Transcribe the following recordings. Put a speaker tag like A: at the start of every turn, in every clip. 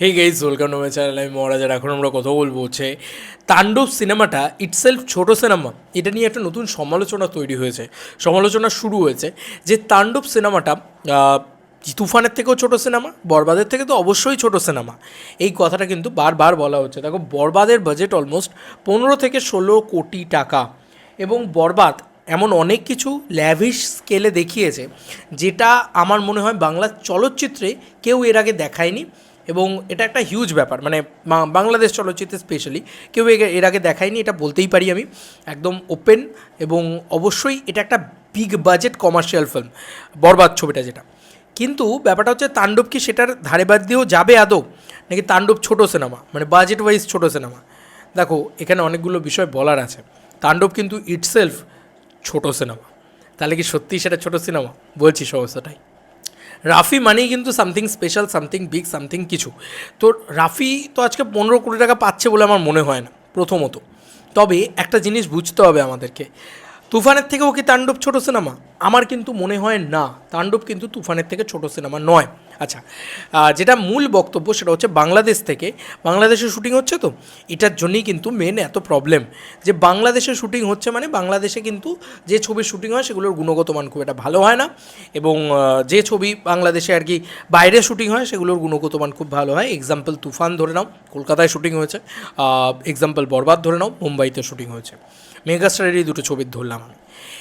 A: Hey guys welcome to my channel আমি মহারাজার এখন আমরা কথা বলব হচ্ছে তাণ্ডব সিনেমাটা ইটসেলফ ছোট সিনেমা। এটা নিয়ে একটা নতুন সমালোচনা তৈরি হয়েছে। সমালোচনা শুরু হয়েছে যে তাণ্ডব সিনেমাটা তুফানের থেকেও ছোট সিনেমা, বরবাদের থেকে তো অবশ্যই ছোট সিনেমা। এই কথাটা কিন্তু বারবার বলা হচ্ছে। দেখো, বরবাদের বাজেট অলমোস্ট পনেরো থেকে ষোলো কোটি টাকা। এবং বরবাদ এমন অনেক কিছু ল্যাভিশ স্কেলে দেখিয়েছে, যেটা আমার মনে হয় বাংলা চলচ্চিত্রে কেউ এর আগে দেখায়নি। এবং এটা একটা হিউজ ব্যাপার। মানে বাংলাদেশ চলচ্চিত্রে স্পেশালি কেউ এর আগে দেখায়নি, এটা বলতেই পারি আমি। একদম ওপেন এবং অবশ্যই এটা একটা big budget commercial film Borbaad ছবিটা যেটা। কিন্তু ব্যাপারটা হচ্ছে তাণ্ডব কি সেটার ধারে বাদ দিয়েও যাবে আদৌ? নাকি তাণ্ডব ছোট সিনেমা মানে বাজেট ওয়াইজ ছোট সিনেমা দেখো, এখানে অনেকগুলো বিষয় বলার আছে। তাণ্ডব কিন্তু ইটসেলফ ছোট সিনেমা তাহলে কি সত্যিই সেটা ছোট সিনেমা বলছি সমস্যাটাই রাফি মানেই কিন্তু something special something big something কিছু। তো রাফি তো আজকে পনেরো কোটি টাকা পাচ্ছে বলে আমার মনে হয় না, প্রথমত। তবে একটা জিনিস বুঝতে হবে আমাদেরকে, তুফানের থেকেও কি তাণ্ডব ছোট সিনেমা আমার কিন্তু মনে হয় না, তাণ্ডব কিন্তু তুফানের থেকে ছোট সিনেমা নয়। আচ্ছা যেটা মূল বক্তব্য সেটা হচ্ছে বাংলাদেশ থেকে বাংলাদেশে শুটিং হচ্ছে তো? এটার জন্যই কিন্তু মেন এত প্রবলেম যে বাংলাদেশে শুটিং হচ্ছে মানে বাংলাদেশে কিন্তু যে ছবির শুটিং হয় সেগুলোর গুণগত মান খুব একটা ভালো হয় না এবং যে ছবি বাংলাদেশে আর কি বাইরে শুটিং হয় সেগুলোর গুণগত মান খুব ভালো হয়। এক্সাম্পল তুফান ধরে নাও, কলকাতায় শুটিং হয়েছে। এক্সাম্পল বরবাদ ধরে নাও, মুম্বাইতে শুটিং হয়েছে। মেগাস্টারেরই দুটো ছবি ধরলাম আমি।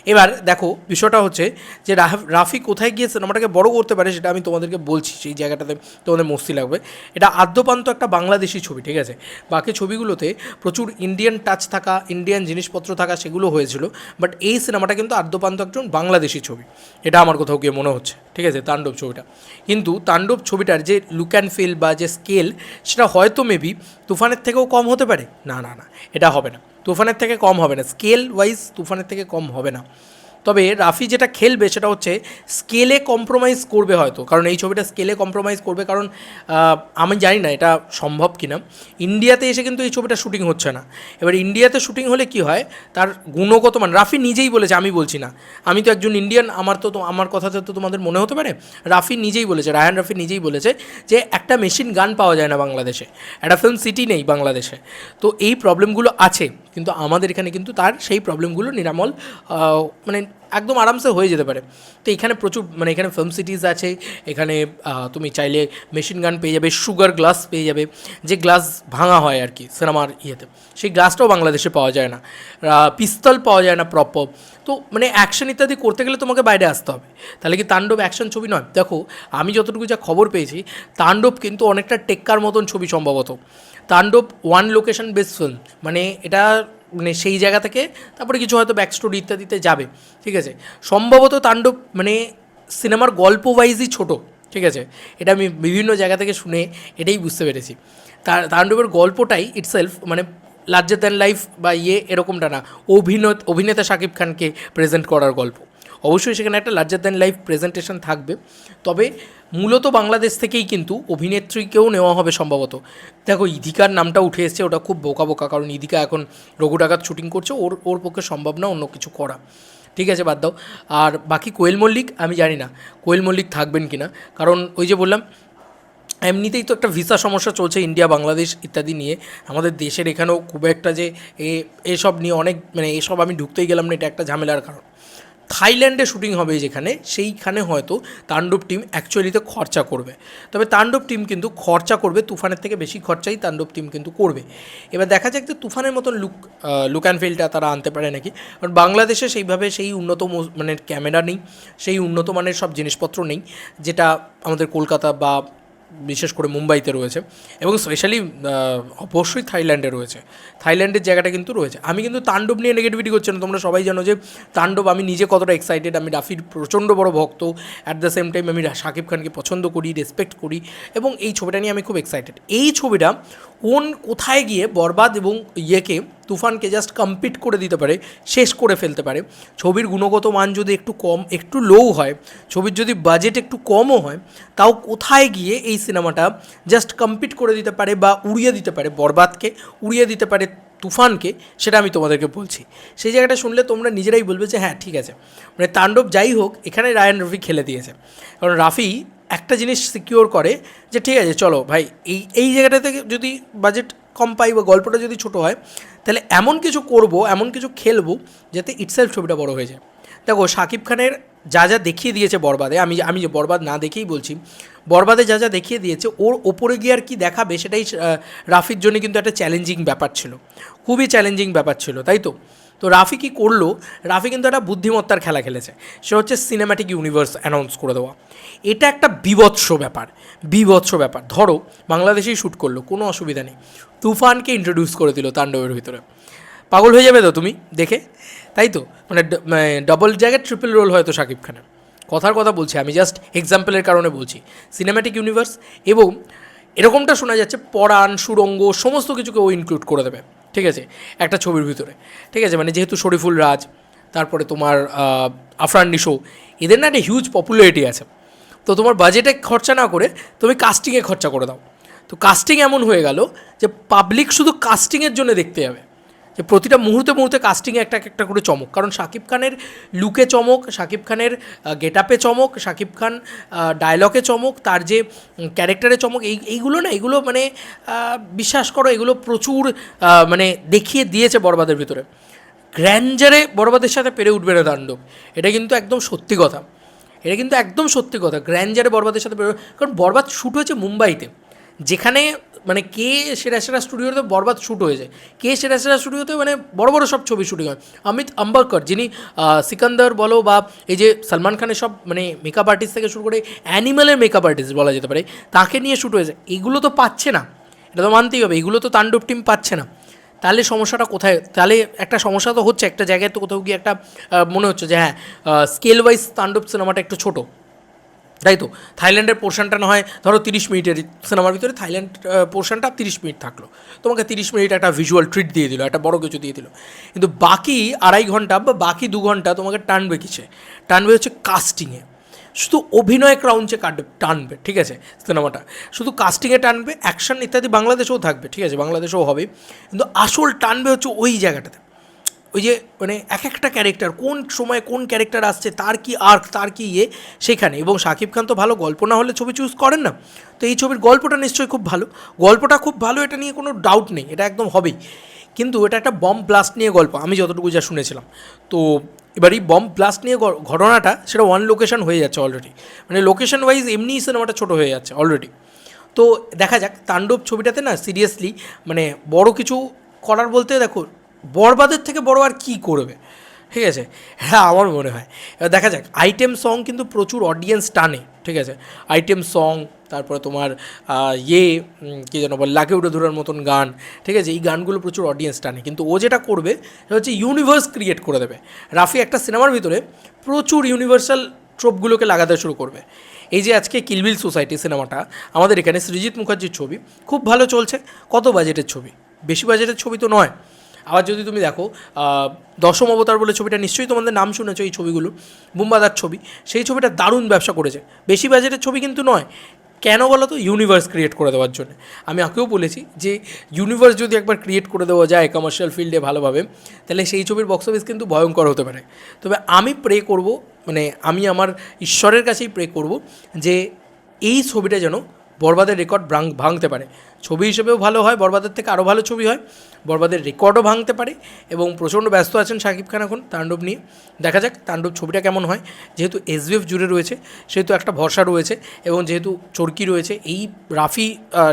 A: এবার দেখো, বিষয়টা হচ্ছে যে রাফ- কোথায় গিয়ে সিনেমাটাকে বড় করতে পারে সেটা আমি তোমাদেরকে বলছি, সেই জায়গাটাতে তোমাদের মস্তি লাগবে। এটা আদ্যপান্ত একটা বাংলাদেশি ছবি, ঠিক আছে? বাকি ছবিগুলোতে প্রচুর ইন্ডিয়ান টাচ থাকা ইন্ডিয়ান জিনিসপত্র থাকা সেগুলো হয়েছিল বাট এই সিনেমাটা কিন্তু আদ্যপান্ত একজন বাংলাদেশি ছবি, এটা আমার কোথাও গিয়ে মনে হচ্ছে, ঠিক আছে? তাণ্ডব ছবিটা। কিন্তু তাণ্ডব ছবিটার যে লুক অ্যান্ড ফিল বা যে স্কেল সেটা হয়তো মেবি তুফানের থেকেও কম হতে পারে। না না না, এটা হবে না। তুফানের থেকে কম হবে না। স্কেল ওয়াইজ তুফানের থেকে কম হবে না। তবে রাফি যেটা খেলবে সেটা হচ্ছে স্কেলে কম্প্রোমাইজ করবে হয়তো। কারণ এই ছবিটা স্কেলে কম্প্রোমাইজ করবে কারণ আমি জানি না এটা সম্ভব কিনা। ইন্ডিয়াতে এসে কিন্তু এই ছবিটা শুটিং হচ্ছে না। এবার ইন্ডিয়াতে শুটিং হলে কি হয়? তার গুণগত মান, রাফি নিজেই বলেছে, আমি বলছি না। আমি তো একজন ইন্ডিয়ান, আমার তো তো- আমার কথাতে তো তোমাদের মনে হতে পারে? রাফি নিজেই বলেছে, রায়ান রাফি নিজেই বলেছে যে একটা মেশিন গান পাওয়া যায় না বাংলাদেশে। একটা ফিল্ম সিটি নেই বাংলাদেশে। তো এই প্রবলেমগুলো আছে। কিন্তু আমাদের এখানে কিন্তু তার সেই প্রবলেমগুলো নিরামল মানে একদম আরামসে হয়ে যেতে পারে। তো এখানে প্রচুর মানে এখানে ফিল্ম সিটিজ আছে, এখানে তুমি চাইলে মেশিন গান পেয়ে যাবে সুগার গ্লাস পেয়ে যাবে, যে গ্লাস ভাঙা হয় আর কি সিনেমার ইয়েতে। সেই গ্লাসটাও বাংলাদেশে পাওয়া যায় না। পিস্তল পাওয়া যায় না প্রপার তো মানে অ্যাকশন ইত্যাদি করতে গেলে তোমাকে বাইরে আসতে হবে। তাহলে কি তাণ্ডব অ্যাকশন ছবি নয়? দেখো, আমি যতটুকু যা খবর পেয়েছি, তাণ্ডব কিন্তু অনেকটা টেক্কার মতন ছবি সম্ভবত। তাণ্ডব ওয়ান লোকেশন বেস ফিল্ম মানে এটা মানে সেই জায়গা থেকে তারপরে কিছু হয়তো ব্যাক স্টোরি ইত্যাদিতে যাবে, ঠিক আছে? সম্ভবত তাণ্ডব মানে সিনেমার গল্প ওয়াইজই ছোট, ঠিক আছে? এটা আমি বিভিন্ন জায়গা থেকে শুনে এটাই বুঝতে পেরেছি। তার, তাণ্ডবের গল্পটাই ইটসেলফ মানে লার্জার দ্যান লাইফ বা ইয়ে এরকমটা না অভিনয় অভিনেতা শাকিব খানকে প্রেজেন্ট করার গল্প। অবশ্যই সেখানে একটা লার্জার দ্যান লাইফ প্রেজেন্টেশন থাকবে। তবে মূলত বাংলাদেশ থেকেই কিন্তু অভিনেত্রীকেও নেওয়া হবে সম্ভবত। দেখো ইদিকার নামটা উঠে এসছে, ওটা খুব বোকা বোকা, কারণ ইদিকা এখন রঘু ডাকাত শুটিং করছে, ওর ওর পক্ষে সম্ভব না অন্য কিছু করা। ঠিক আছে, বাদ দাও। আর বাকি কোয়েল মল্লিক, আমি জানি না, কোয়েল মল্লিক থাকবেন কি না কারণ ওই যে বললাম, এমনিতেই তো একটা ভিসা সমস্যা চলছে ইন্ডিয়া, বাংলাদেশ ইত্যাদি নিয়ে। আমাদের দেশের এখানেও খুব একটা যে এসব নিয়ে অনেক মানে এসব আমি ঢুকতেই গেলাম না, এটা একটা ঝামেলার কারণ। থাইল্যান্ডে শুটিং হবে যেখানে, সেইখানে হয়তো তাণ্ডব টিম অ্যাকচুয়ালিতে খরচা করবে। তবে তাণ্ডব টিম কিন্তু খরচা করবে, তুফানের থেকে বেশি খরচাই তাণ্ডব টিম কিন্তু করবে। এবার দেখা যাক যে তুফানের মতন লুক লুক অ্যান্ড ফিলটা তারা আনতে পারে নাকি। কারণ বাংলাদেশে সেইভাবে সেই উন্নত মো- মানের ক্যামেরা নেই, সেই উন্নত মানের সব জিনিসপত্র নেই, যেটা আমাদের কলকাতা বা বিশেষ করে মুম্বাইতে রয়েছে এবং স্পেশালি অবশ্যই থাইল্যান্ডে রয়েছে। থাইল্যান্ডের জায়গাটা কিন্তু রয়েছে। আমি কিন্তু তাণ্ডব নিয়ে নেগেটিভিটি করছি না, তোমরা সবাই জানো যে তাণ্ডব আমি নিজে কতটা এক্সাইটেড আমি রাফির প্রচণ্ড বড় ভক্ত অ্যাট দ্য সেম টাইম আমি শাকিব খানকে পছন্দ করি রেসপেক্ট করি এবং এই ছবিটা নিয়ে আমি খুব এক্সাইটেড এই ছবিটা কোন কোথায় গিয়ে বরবাদ এবং ইয়েকে, তুফানকে জাস্ট কম্পিট করে দিতে পারে, শেষ করে ফেলতে পারে। ছবির গুণগত মান যদি একটু কম, একটু লো হয়, ছবির যদি বাজেট একটু কমও হয়, তাও কোথায় গিয়ে এই সিনেমাটা জাস্ট কম্পিট করে দিতে পারে বা উড়িয়ে দিতে পারে, বরবাদকে উড়িয়ে দিতে পারে, তুফানকে, সেটা আমি তোমাদেরকে বলছি। সেই জায়গাটা শুনলে তোমরা নিজেরাই বলবে যে হ্যাঁ ঠিক আছে। মানে তাণ্ডব যাই হোক, এখানে রায়ান রফি খেলে দিয়েছে। কারণ রাফি একটা জিনিস সিকিওর করে যে ঠিক আছে, চলো ভাই, এই এই জায়গাটা থেকে যদি বাজেট কম পাই বা গল্পটা যদি ছোটো হয়, তাহলে এমন কিছু করব, এমন কিছু খেলব যাতে ইটসেলফ ছবিটা বড় হয়ে যায়। দেখো শাকিব খানের যা যা দেখিয়ে দিয়েছে বরবাদে, আমি আমি যে বরবাদ না দেখেই বলছি, বরবাদে যা যা দেখিয়ে দিয়েছে, ওর ওপরে গিয়ে আর কি দেখাবে সেটাই রাফির জন্য কিন্তু একটা চ্যালেঞ্জিং ব্যাপার ছিল। খুবই চ্যালেঞ্জিং ব্যাপার ছিল, তাই তো? তো রাফি কি করল? রাফি কিন্তু একটা বুদ্ধিমত্তার খেলা খেলেছে। সে হচ্ছে সিনেম্যাটিক ইউনিভার্স অ্যানাউন্স করে দেওয়া। এটা একটা বিভৎস ব্যাপার বিভৎস ব্যাপার। ধরো, বাংলাদেশেই শ্যুট করল, কোনো অসুবিধা নেই। তুফানকে ইন্ট্রোডিউস করে দিল তাণ্ডবের ভিতরে। পাগল হয়ে যাবে তো তুমি? দেখে? তাই তো? মানে ডবল জায়গায় ট্রিপল রোল হয়তো শাকিব খানের। কথার কথা বলছি, আমি জাস্ট এক্সাম্পলের কারণে বলছি। সিনেম্যাটিক ইউনিভার্স এবং এরকমটা শোনা যাচ্ছে, পরাণ, সুরঙ্গ, সমস্ত কিছুকে ও ইনক্লুড করে দেবে। ঠিক আছে? একটা ছবির ভিতরে। ঠিক আছে? মানে যেহেতু শরীফুল রাজ, তারপরে তোমার আফরান নিশো, এদের না একটা হিউজ পপুলারিটি আছে। তো তোমার বাজেটে খরচা না করে তুমি কাস্টিংয়ে খরচা করে দাও। তো কাস্টিং এমন হয়ে গেল যে পাবলিক শুধু কাস্টিংয়ের জন্য দেখতে যাবে। যে প্রতিটা মুহূর্তে মুহূর্তে কাস্টিংয়ে একটা একটা করে চমক। কারণ শাকিব খানের লুকে চমক, শাকিব খানের গেট আপে চমক, শাকিব খান ডায়লগে চমক, তার যে ক্যারেক্টারে চমক, এই, এইগুলো না এগুলো মানে বিশ্বাস করো, এগুলো প্রচুর মানে দেখিয়ে দিয়েছে বরবাদের ভিতরে। গ্র্যান্ডারে বরবাদের সাথে পেরে উঠবে না তাণ্ডব এটা কিন্তু একদম সত্যি কথা। এটা কিন্তু একদম সত্যি কথা। গ্র্যান্ডারে বরবাদের সাথে পেরে কারণ বরবাদ শ্যুট হয়েছে মুম্বাইতে। যেখানে মানে কে সেরা সেরা স্টুডিওতে বরবাদ শ্যুট হয়েছে, কে সেরা সেরা স্টুডিওতে মানে বড় বড় সব ছবি শুটিং হয়। অমিত আম্বাকর যিনি সিকান্দার বলো বা এই যে সালমান খানের সব মানে মেকআপ আর্টিস্ট থেকে শুরু করে অ্যানিমালের মেকআপ আর্টিস্ট বলা যেতে পারে, তাকে নিয়ে শ্যুট হয়েছে। এগুলো তো পাচ্ছে না। এটা তো মানতেই হবে, এগুলো তো তাণ্ডব টিম পাচ্ছে না। তাহলে সমস্যাটা কোথায়? তাহলে একটা সমস্যা তো হচ্ছে, একটা জায়গায় তো কোথাও গিয়ে একটা মনে হচ্ছে যে হ্যাঁ স্কেল ওয়াইজ তাণ্ডব সিনেমাটা একটু ছোটো। তাই তো? থাইল্যান্ডের পোর্শনটা না হয়, ধরো তিরিশ মিনিটের সিনেমার ভিতরে থাইল্যান্ড পোর্শনটা তিরিশ মিনিট থাকল। তোমাকে তিরিশ মিনিট একটা ভিজুয়াল ট্রিট দিয়ে দিল, একটা বড় কিছু দিয়ে দিল। কিন্তু বাকি আড়াই ঘণ্টা বা বাকি দু ঘণ্টা তোমাকে টানবে কিসে? টানবে হচ্ছে কাস্টিংয়ে শুধু অভিনয় ক্রাউঞ্চে কাটবে টানবে, ঠিক আছে, সিনেমাটা। শুধু কাস্টিংয়ে টানবে অ্যাকশন ইত্যাদি বাংলাদেশেও থাকবে, ঠিক আছে, বাংলাদেশেও হবে। কিন্তু আসল টানবে হচ্ছে ওই জায়গাটাতে। ওই যে মানে এক একটা ক্যারেক্টার কোন সময় কোন ক্যারেক্টার আসছে, তার কি আর্ক তার কি ইয়ে সেখানে। এবং শাকিব খান তো ভালো, গল্প না হলে ছবি চুজ করেন না। তো এই ছবির গল্পটা নিশ্চয়ই খুব ভালো। গল্পটা খুব ভালো, এটা নিয়ে কোনো ডাউট নেই, এটা একদম হবেই। কিন্তু এটা একটা বম ব্লাস্ট নিয়ে গল্প, আমি যতটুকু যা শুনেছিলাম। তো এবার এই বম ব্লাস্ট নিয়ে ঘটনাটা, সেটা ওয়ান লোকেশন হয়ে যাচ্ছে অলরেডি মানে লোকেশন ওয়াইজ এমনিই সিনেমাটা ছোটো হয়ে যাচ্ছে অলরেডি তো দেখা যাক, তাণ্ডব ছবিটাতে না সিরিয়াসলি মানে বড় কিছু করার বলতে দেখো বরবাদের থেকে বড় আর কি করবে? ঠিক আছে? হ্যাঁ আমার মনে হয়। দেখা যাক আইটেম সং কিন্তু প্রচুর অডিয়েন্স টানে, ঠিক আছে? আইটেম সং তারপরে তোমার ইয়ে কী যেন বল, লাকে উঠে ধরার মতন গান, ঠিক আছে? এই গানগুলো প্রচুর অডিয়েন্স টানে। কিন্তু ও যেটা করবে, সেটা হচ্ছে ইউনিভার্স ক্রিয়েট করে দেবে। রাফি একটা সিনেমার ভিতরে প্রচুর ইউনিভার্সাল ট্রোপগুলোকে লাগাতে শুরু করবে। এই যে আজকে কিলবিল সোসাইটি সিনেমাটা, আমাদের এখানে সৃজিৎ মুখার্জির ছবি, খুব ভালো চলছে, কত বাজেটের ছবি? বেশি বাজেটের ছবি তো নয়। আবার যদি তুমি দেখো দশম অবতার বলে ছবিটা নিশ্চয়ই তোমাদের নাম শুনেছো এই ছবিগুলো, বুম্বাদার ছবি। সেই ছবিটা দারুণ ব্যবসা করেছে। বেশি বাজেটের ছবি কিন্তু নয়। কেন বলো তো? ইউনিভার্স ক্রিয়েট করে দেওয়ার জন্য। আমি আগেও বলেছি যে ইউনিভার্স যদি একবার ক্রিয়েট করে দেওয়া যায় কমার্শিয়াল ফিল্ডে ভালোভাবে, তাহলে সেই ছবির বক্স অফিস কিন্তু ভয়ঙ্কর হতে পারে। তবে আমি প্রে করব মানে আমি আমার ঈশ্বরের কাছেই প্রে করব যে, এই ছবিটা যেন বরবাদের রেকর্ড ভাঙ ভাঙতে পারে। ছবি হিসেবেও ভালো হয়, বরবাদের থেকে আরও ভালো ছবি হয়। বরবাদের রেকর্ডও ভাঙতে পারে এবং প্রচণ্ড ব্যস্ত আছেন শাকিব খান এখন তাণ্ডব নিয়ে। দেখা যাক তাণ্ডব ছবিটা কেমন হয়। যেহেতু এসবিএফ জুড়ে রয়েছে, সেহেতু একটা ভরসা রয়েছে এবং যেহেতু চরকি রয়েছে, এই রাফি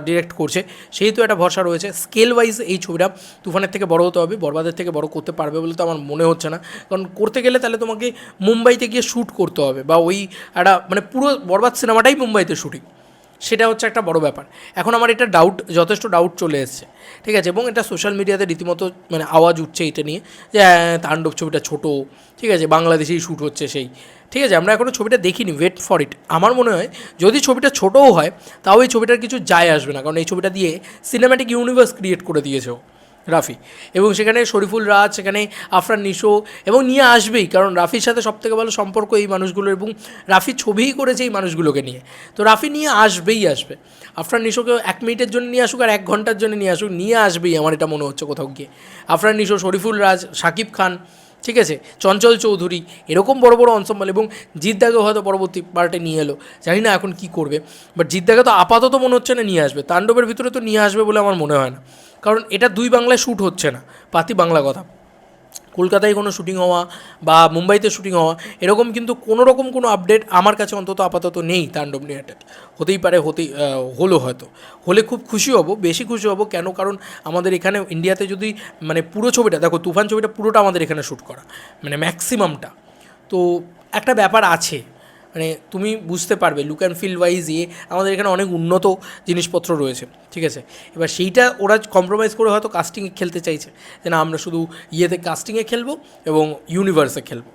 A: ডিরেক্ট করছে, সেহেতু একটা ভরসা রয়েছে। স্কেল ওয়াইজ এই ছবিটা তুফানের থেকে বড় হতে হবে, বরবাদের থেকে বড় করতে পারবে বলে তো আমার মনে হচ্ছে না। কারণ করতে গেলে তাহলে তোমাকে মুম্বাইতে গিয়ে শ্যুট করতে হবে বা ওই একটা মানে পুরো বরবাদ সিনেমাটাই মুম্বাইতে শুটিং। সেটা হচ্ছে একটা বড় ব্যাপার। এখন আমার এটা ডাউট যথেষ্ট ডাউট চলে এসছে। ঠিক আছে? এবং এটা সোশ্যাল মিডিয়াতে রীতিমতো মানে আওয়াজ উঠছে এটা নিয়ে যে হ্যাঁ, তাণ্ডব ছবিটা ছোট ঠিক আছে? বাংলাদেশেই শ্যুট হচ্ছে সেই। ঠিক আছে? আমরা এখনও ছবিটা দেখিনি ওয়েট ফর ইট আমার মনে হয় যদি ছবিটা ছোটও হয় তাও এই ছবিটার কিছু যায় আসবে না। কারণ এই ছবিটা দিয়ে সিনেম্যাটিক ইউনিভার্স ক্রিয়েট করে দিয়েছে রাফি। এবং সেখানে শরীফুল রাজ, সেখানে আফরান নিশো এবং নিয়ে আসবেই, কারণ রাফির সাথে সবথেকে ভালো সম্পর্ক এই মানুষগুলো এবং রাফি ছবিই করেছে এই মানুষগুলোকে নিয়ে। তো রাফি নিয়ে আসবেই আসবে। আফরান নিশোকে এক মিনিটের জন্য নিয়ে আসুক আর এক ঘণ্টার জন্য নিয়ে আসুক, নিয়ে আসবেই আমার এটা মনে হচ্ছে কোথাও গিয়ে। আফরান নিশো, শরীফুল রাজ শাকিব খান, ঠিক আছে? চঞ্চল চৌধুরী, এরকম বড় বড় অনসম্বল এবং জিদ্দাকে হয়তো পরবর্তী পার্টে নিয়ে এলো। জানি না এখন কি করবে বাট জিদ্দাকে তো আপাতত মনে হচ্ছে না নিয়ে আসবে। তাণ্ডবের ভিতরে তো নিয়ে আসবে বলে আমার মনে হয় না। কারণ এটা দুই বাংলায় শ্যুট হচ্ছে না। পাতি বাংলা কথা। কলকাতায় কোনো শুটিং হওয়া বা মুম্বাইতে শুটিং হওয়া, এরকম কিন্তু কোনো রকম কোনো আপডেট আমার কাছে অন্তত আপাতত নেই তাণ্ডব রিলেটেড হতেই পারে, হতেই হলো হয়তো। হলে খুব খুশি হব, বেশি খুশি হব, কেন? কারণ আমাদের এখানে ইন্ডিয়াতে যদি মানে পুরো ছবিটা, দেখো তুফান ছবিটা পুরোটা আমাদের এখানে শ্যুট করা মানে ম্যাক্সিমামটা তো একটা ব্যাপার আছে মানে তুমি বুঝতে পারবে লুক অ্যান্ড ফিল ওয়াইজ ইয়ে আমাদের এখানে অনেক উন্নত জিনিসপত্র রয়েছে, ঠিক আছে? এবার সেইটা ওরা কম্প্রোমাইজ করে হয়তো কাস্টিংয়ে খেলতে চাইছে, যে না, আমরা শুধু ইয়েতে কাস্টিংয়ে খেলব এবং ইউনিভার্সে খেলব।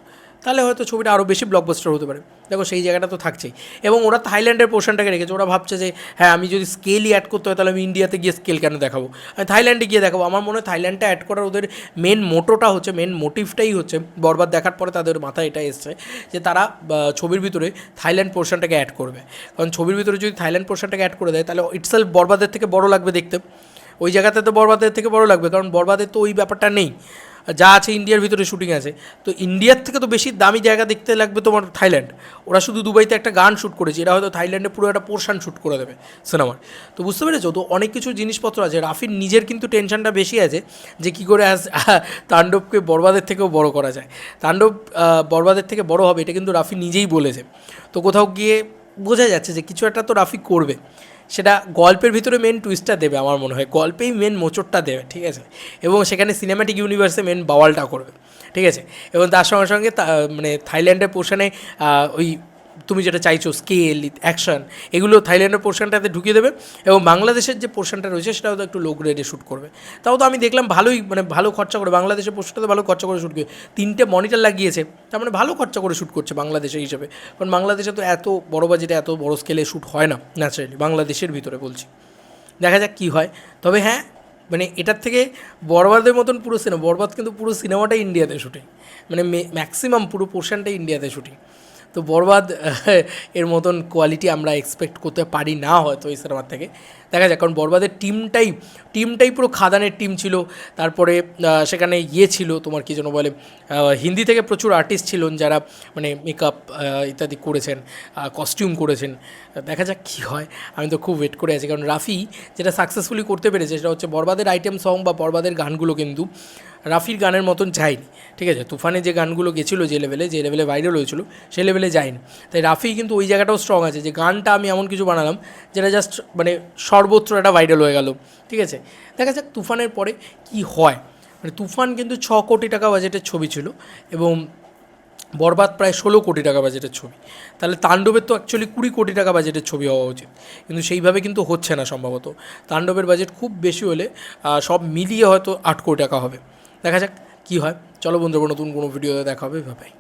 A: তাহলে হয়তো ছবিটা আরও বেশি ব্লকবাস্টার হতে পারে। দেখো সেই জায়গাটা তো থাকছেই। এবং ওরা থাইল্যান্ডের পোর্শনটাকে রেখেছে। ওরা ভাবছে যে হ্যাঁ আমি যদি স্কেলই অ্যাড করতে হয়, তাহলে আমি ইন্ডিয়াতে গিয়ে স্কেল কেন দেখাবো? আমি থাইল্যান্ডে গিয়ে দেখাবো। আমার মনে হয় থাইল্যান্ডটা অ্যাড করার ওদের মেন মোটোটা হচ্ছে মেন মোটিভটাই হচ্ছে, বরবাদ দেখার পরে তাদের মাথায় এটা এসছে, যে তারা ছবির ভিতরে থাইল্যান্ড পোর্শনটাকে অ্যাড করবে। কারণ ছবির ভিতরে যদি থাইল্যান্ড পোর্শনটাকে অ্যাড করে দেয়, তাহলে ইটসেলফ বরবাদের থেকে বড় লাগবে দেখতে। ওই জায়গাতে তো বরবাদের থেকে বড় লাগবে, কারণ বরবাদের তো ওই ব্যাপারটা নেই। যা আছে ইন্ডিয়ার ভিতরে শুটিং আছে। তো ইন্ডিয়ার থেকে তো বেশি দামি জায়গা দেখতে লাগবে তোমার থাইল্যান্ড। ওরা শুধু দুবাইতে একটা গান শ্যুট করেছে, এরা হয়তো থাইল্যান্ডে পুরো একটা পোর্শন শ্যুট করে দেবে সিনেমার তো বুঝতে পেরেছ? তো অনেক কিছু জিনিসপত্র আছে। রাফির নিজের কিন্তু টেনশনটা বেশি আছে যে কী করে আজ তাণ্ডবকে বরবাদের থেকেও বড় করা যায়। তাণ্ডব বরবাদের থেকে বড় হবে, এটা কিন্তু রাফি নিজেই বলেছে। তো কোথাও গিয়ে বোঝা যাচ্ছে যে কিছু একটা তো রাফি করবে। সেটা গল্পের ভিতরে মেন টুইস্টটা দেবে আমার মনে হয়। গল্পেই মেন মোচড়টা দেবে, ঠিক আছে? এবং সেখানে সিনেম্যাটিক ইউনিভার্সে মেন বাওয়ালটা করবে, ঠিক আছে? এবং তার সঙ্গে সঙ্গে মানে থাইল্যান্ডের পোর্শনে ওই তুমি যেটা চাইছো স্কেল অ্যাকশন এগুলো থাইল্যান্ডের পোর্শনটাতে ঢুকিয়ে দেবে এবং বাংলাদেশের যে পোর্শনটা রয়েছে সেটাও তো একটু লো গ্রেডে শ্যুট করবে। তাও তো আমি দেখলাম ভালোই মানে ভালো খরচা করে, বাংলাদেশের পোর্শনটা তো ভালো খরচা করে শ্যুট করে তিনটে মনিটর লাগিয়েছে, তার মানে ভালো খরচা করে শ্যুট করছে বাংলাদেশের হিসেবে। কারণ বাংলাদেশে তো এত বড় বাজেটে এত বড় স্কেলে শ্যুট হয় না ন্যাচারালি বাংলাদেশের ভিতরে বলছি। দেখা যাক কী হয়। তবে হ্যাঁ মানে এটার থেকে বরবাদের মতন পুরো সিনেমা বরবাদ কিন্তু পুরো সিনেমাটাই ইন্ডিয়াতে শুটিং মানে ম্যাক্সিমাম পুরো পোর্শনটাই ইন্ডিয়াতে শুটিং তো বরবাদ, এর মতন কোয়ালিটি আমরা এক্সপেক্ট করতে পারি না হয়তো এই সিনেমার থেকে। দেখা যাক, কারণ বরবাদের টিমটাই টিমটাই পুরো খাদানের টিম ছিল। তারপরে সেখানে ইয়ে ছিল, তোমার কী যেন বলে হিন্দি থেকে প্রচুর আর্টিস্ট ছিলেন যারা মানে মেকআপ ইত্যাদি করেছেন কস্টিউম করেছেন। দেখা যাক কী হয়। আমি তো খুব ওয়েট করে আছি, কারণ রাফি যেটা সাকসেসফুলি করতে পেরেছে, সেটা হচ্ছে বরবাদের আইটেম সং বা বরবাদের গানগুলো কিন্তু রাফির গানের মতন যায়নি। ঠিক আছে? তুফানে যে গানগুলো গেছিল যে লেভেলে যে লেভেলে ভাইরাল হয়েছিল, সে লেভেলে যায়নি। তাই রাফি কিন্তু ওই জায়গাটাও স্ট্রং আছে যে গানটা আমি এমন কিছু বানালাম যেটা জাস্ট মানে সর্বত্র একটা ভাইরাল হয়ে গেল। ঠিক আছে? দেখা যাক তুফানের পরে কি হয়। মানে তুফান কিন্তু ছ কোটি টাকা বাজেটের ছবি ছিল এবং বরবাদ প্রায় ষোলো কোটি টাকা বাজেটের ছবি। তাহলে তাণ্ডবের তো অ্যাকচুয়ালি কুড়ি কোটি টাকা বাজেটের ছবি হওয়া উচিত। কিন্তু সেইভাবে কিন্তু হচ্ছে না সম্ভবত। তাণ্ডবের বাজেট খুব বেশি হলে সব মিলিয়ে হয়তো আট কোটি টাকা হবে। দেখা যাক কী হয়। চলো বন্ধুরা নতুন কোনো ভিডিওতে দেখা হবে ভাই